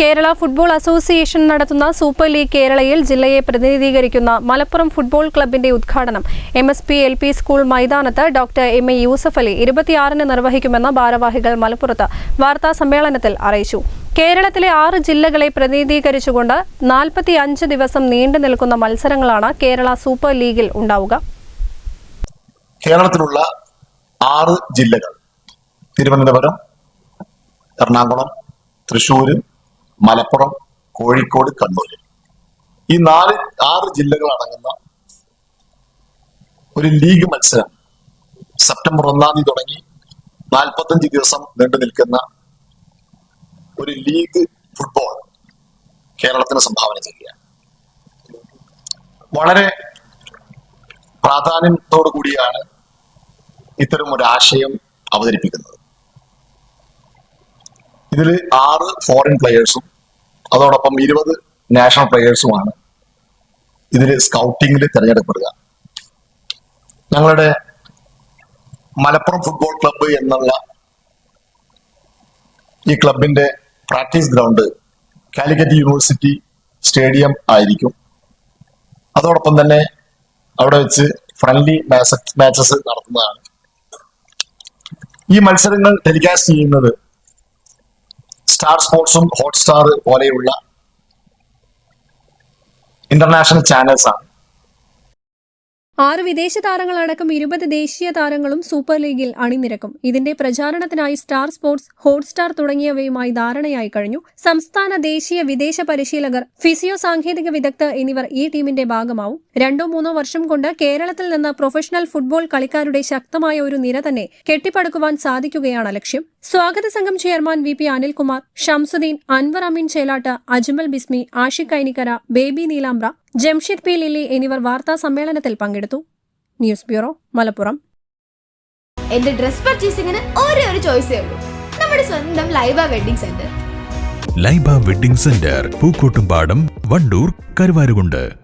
Kerala football association നടത്തുന്ന super league കേരളയിൽ ജില്ലയെ പ്രതിനിധീകരിക്കുന്ന മലപ്പുറം ഫുട്ബോൾ ക്ലബിന്റെ ഉദ്ഘാടനം M S P L P school മൈതാനത്ത് doctor M A Yusuf Ali ഇരുപത്തിയാറിന് നിർവഹിക്കുമെന്ന് ഭാരവാഹികൾ മലപ്പുറത്ത് വാർത്താ സമ്മേളനത്തിൽ അറിയിച്ചു. കേരളത്തിലെ ആറ് ജില്ലകളെ പ്രതിനിധീകരിച്ചുകൊണ്ട് നാൽപ്പത്തി അഞ്ച് ദിവസം നീണ്ടു നിൽക്കുന്ന മത്സരങ്ങളാണ് കേരള സൂപ്പർ ലീഗിൽ ഉണ്ടാവുക. കേരളത്തിലുള്ള ആറ് ജില്ലകൾ. തിരുവനന്തപുരം എറണാകുളം തൃശ്ശൂര് മലപ്പുറം കോഴിക്കോട് കണ്ണൂര് ഈ നാല് ആറ് ജില്ലകൾ അടങ്ങുന്ന ഒരു ലീഗ് മത്സരം സെപ്റ്റംബർ ഒന്നാം തീയതി തുടങ്ങി നാൽപ്പത്തഞ്ച് ദിവസം നീണ്ടു നിൽക്കുന്ന ഒരു ലീഗ് ഫുട്ബോൾ കേരളത്തിന് സംഭാവന ചെയ്യുക. വളരെ പ്രാധാന്യത്തോടു കൂടിയാണ് ഇത്തരം ഒരു ആശയം അവതരിപ്പിക്കുന്നത്. ഇതിൽ ആറ് ഫോറിൻ പ്ലെയേഴ്സും അതോടൊപ്പം ഇരുപത് നാഷണൽ പ്ലെയേഴ്സുമാണ് ഇതിൽ സ്കൗട്ടിങ്ങിൽ തിരഞ്ഞെടുക്കപ്പെടുക. ഞങ്ങളുടെ മലപ്പുറം ഫുട്ബോൾ ക്ലബ്ബ് എന്നുള്ള ഈ ക്ലബിന്റെ practice ground Calicut university stadium ആയിരിക്കും. അതോടൊപ്പം തന്നെ അവിടെ വെച്ച് ഫ്രണ്ട്ലി മാച്ചസ് നടത്തുന്നതാണ്. ഈ മത്സരങ്ങൾ ടെലികാസ്റ്റ് ചെയ്യുന്നത് സ്റ്റാർ സ്പോർട്സും ഹോട്ട്സ്റ്റാർ പോലെയുള്ള ഇന്റർനാഷണൽ ചാനൽസ് ആണ്. ആറ് വിദേശ താരങ്ങളടക്കം ഇരുപത് ദേശീയ താരങ്ങളും സൂപ്പർ ലീഗിൽ അണിനിരക്കും. ഇതിന്റെ പ്രചാരണത്തിനായി സ്റ്റാർ സ്പോർട്സ് ഹോട്ട്സ്റ്റാർ തുടങ്ങിയവയുമായി ധാരണയായി കഴിഞ്ഞു. സംസ്ഥാന ദേശീയ വിദേശ പരിശീലകർ ഫിസിയോ സാങ്കേതിക വിദഗ്ധർ എന്നിവർ ഈ ടീമിന്റെ ഭാഗമാവും. രണ്ടോ മൂന്നോ വർഷം കൊണ്ട് കേരളത്തിൽ നിന്ന് പ്രൊഫഷണൽ ഫുട്ബോൾ കളിക്കാരുടെ ശക്തമായ ഒരു നിര തന്നെ കെട്ടിപ്പടുക്കുവാൻ സാധിക്കുകയാണ് ലക്ഷ്യം. സ്വാഗത സംഘം chairman V P Anilkumar Shamsuddin Anwar Ameen Chelat Ajmal Bismi Ashiq Kainikkara Baby Neelambra Jamshid P. Lilly എന്നിവർ വാർത്താ സമ്മേളനത്തിൽ പങ്കെടുത്തു. News bureau Malappuram. എന്റെ ഡ്രസ് പർച്ചേസിംഗിന് ഒരേ ഒരു ചോയ്സേ ഉള്ളൂ. നമ്മുടെ സ്വന്തം Laiba wedding centre. Laiba wedding centre Pookkottumpadam Wandoor Karuvarakundu.